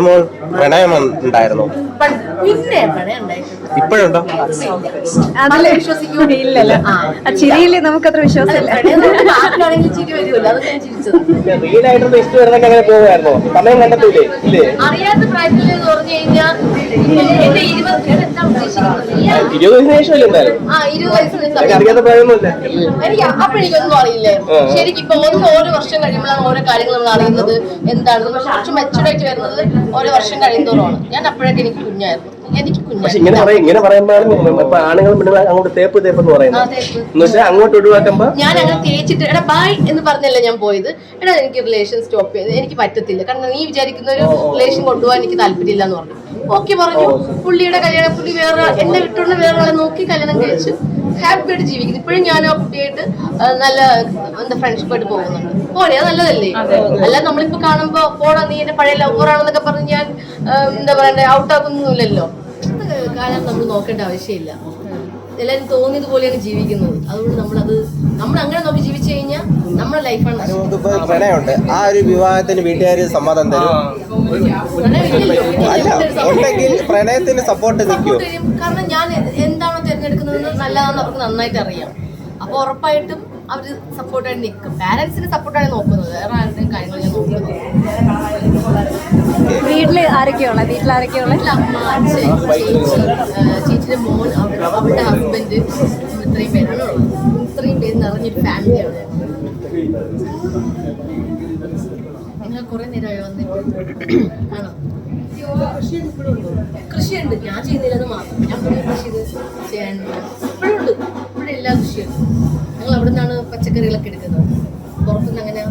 മോൾ പ്രണയം ഉണ്ടായിരുന്നു പിന്നെ ഇപ്പോഴുണ്ടോ അതിൽ വിശ്വസിക്കൂ ഇല്ലല്ലോ ആ ചിരിയിൽ നമുക്കത്ര വിശ്വാസമില്ല അറിയാത്ത പ്രായത്തിൽ എന്ന് പറഞ്ഞു കഴിഞ്ഞാൽ എന്റെ ഇരുപത് ഞാൻ എന്താ ഉദ്ദേശിക്കുന്നത് ഈ ആ- ഇരുപത് വയസ്സിന് ശേഷമല്ലേ എന്തായാലും? ആ ഇരുപത് വയസ്സിന് എനിക്ക് സമയം അറിയാത്ത പ്രായമൊന്നുമില്ല. എനിക്ക് അപ്പോഴേക്കൊന്നും അറിയില്ലായിരുന്നു ശരിക്കും ഇപ്പൊ ഓരോ ഓരോ വർഷം കഴിയുമ്പോഴാണ് ഓരോ കാര്യങ്ങൾ നമ്മൾ അറിയുന്നത് പക്ഷെ കുറച്ച് മെച്ചുവർഡ് ആയിട്ട് വരുന്നത് ഓരോ വർഷം കഴിയുന്നതോറാണ് ഞാൻ അപ്പോഴൊക്കെ എനിക്ക് കുഞ്ഞായിരുന്നു. എനിക്ക് പക്ഷെ ഇങ്ങനെ പറയും ഇങ്ങനെ പറയുമ്പോഴാണ് ഇപ്പൊ ആണുങ്ങളും പെണ്ണുങ്ങളും അങ്ങോട്ട് തേപ്പ് തേപ്പ് എന്ന് പറയുന്നത്. എന്ന് വെച്ചാൽ അങ്ങോട്ട് ഒഴിവാക്കുമ്പോ ഞാൻ അങ്ങനെ തേച്ചിട്ട് എടാ ബായ് എന്ന് പറഞ്ഞല്ലേ ഞാൻ പോയത്. എടാ എനിക്ക് റിലേഷൻ സ്റ്റോപ്പ് ചെയ്ത് എനിക്ക് പറ്റത്തില്ല. കാരണം നീ വിചാരിക്കുന്ന ഒരു റിലേഷൻ കൊണ്ടുപോകാൻ എനിക്ക് താല്പര്യമില്ല എന്ന് പറഞ്ഞു. ഓക്കെ പറഞ്ഞു. പുള്ളിയുടെ കല്യാണം പുള്ളി വേറെ എന്നെ വിട്ടുള്ള വേറെ ആളെ നോക്കി കല്യാണം കഴിച്ചു ഹാപ്പി ആയിട്ട് ജീവിക്കുന്നു. ഇപ്പോഴും ഞാൻ ആ കുട്ടിയായിട്ട് നല്ല എന്താ ഫ്രണ്ട്ഷിപ്പ് ആയിട്ട് പോകുന്നുണ്ട്. പോരെ അത് നല്ലതല്ലേ? അല്ല നമ്മളിപ്പോ കാണുമ്പോ പോടാ നീ എന്റെ പഴയ ലവറാണെന്നൊക്കെ പറഞ്ഞ് ഞാൻ എന്താ പറയണ്ടേ ഔട്ട് ആക്കുന്നൊന്നുമില്ലല്ലോ? അത് കാലം നമ്മൾ നോക്കേണ്ട ആവശ്യമില്ല. എല്ലാവരും തോന്നിയത് പോലെയാണ് ജീവിക്കുന്നത് അതുകൊണ്ട് നമ്മളത് നമ്മൾ അങ്ങനെ നോക്കി ജീവിച്ചു കഴിഞ്ഞാൽ നമ്മുടെ ലൈഫാണ് പ്രണയമുണ്ട് ആ ഒരു വിവാഹത്തിന് വീട്ടുകാർ സമ്മതം തരും അല്ല ഉണ്ടെങ്കിൽ പ്രണയത്തിന് സപ്പോർട്ട് നിൽക്കും കാരണം ഞാൻ എന്താണോ തിരഞ്ഞെടുക്കുന്നത് നല്ലതാണെന്ന് അവർക്ക് നന്നായിട്ട് അറിയാം അപ്പൊ ഉറപ്പായിട്ടും അവർ സപ്പോർട്ടായിട്ട് നിൽക്കും പാരന്റ്സിന് സപ്പോർട്ടാണ് നോക്കുന്നത് വേറെ ആരുടെയും കാര്യങ്ങൾ ആരൊക്കെയുള്ള വീട്ടിൽ അമ്മ അച്ഛൻ ചേച്ചി ചേച്ചിയുടെ മോൻ അവരുടെ ഹസ്ബൻഡ് ഇത്രയും പേരാണ് ഉള്ളത്. ഇത്രയും പേര് നിറഞ്ഞൊരു ഫാമിലിയാണ് നിങ്ങൾ കുറെ നേരമായി വന്നിട്ട് ആണോ? കൃഷിയുണ്ട്. ഞാൻ ചെയ്യുന്നില്ലെന്ന് മാത്രം. ഞാൻ പുതിയ കൃഷി ചെയ്യാനുണ്ട് ഇപ്പോഴുണ്ട്. ഇവിടെ എല്ലാ കൃഷിയുണ്ട് ഞങ്ങൾ അവിടെ നിന്നാണ് പച്ചക്കറികളൊക്കെ എടുക്കുന്നത്. പുറത്തുനിന്ന് അങ്ങനെ